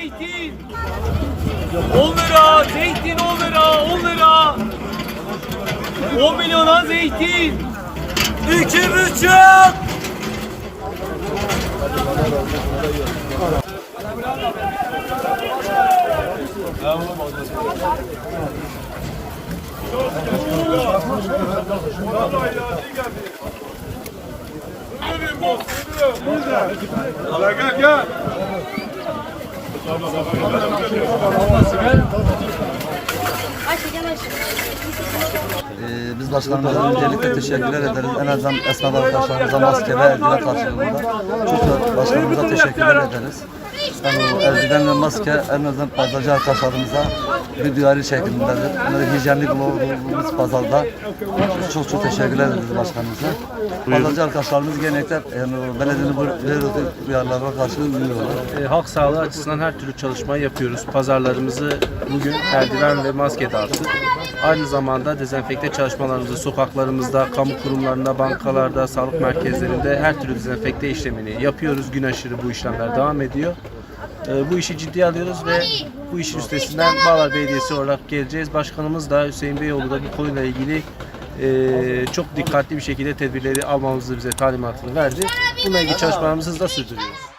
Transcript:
zeytin. 10 lira, zeytin 10 lira, 10 lira. 10 milyona zeytin. İki buçuk. Gel gel gel. Ee, biz başkanımıza öncelikle teşekkürler ederiz. En azından esnaf arkadaşlarımıza maske ve eldiven karşılığında çok başkanımıza teşekkürler ederiz. Yani o eldiven ve maske en azından pazarcı arkadaşlarımıza bir duyarı şeklindedir. Bunları hijyenlik olduğumuz pazarda çok çok teşekkürler ederiz başkanımıza. Pazarcı arkadaşlarımız genellikle yani belediyenin bu duyarlarına karşı uyuyorlar. E, halk sağlığı açısından her türlü çalışmayı yapıyoruz. Pazarlarımızı bugün eldiven ve maske dağıttık. Aynı zamanda dezenfekte çalışmalarımızı sokaklarımızda, kamu kurumlarında, bankalarda, sağlık merkezlerinde her türlü dezenfekte işlemini yapıyoruz. Gün aşırı bu işlemler devam ediyor. E, bu işi ciddiye alıyoruz ve bu işin üstesinden Bağlar Belediyesi olarak geleceğiz. Başkanımız da Hüseyin Beyoğlu da bu konuyla ilgili e, çok dikkatli bir şekilde tedbirleri almamızı bize talimatını verdi. Bununla ilgili çalışmalarımızı hızla sürdürüyoruz.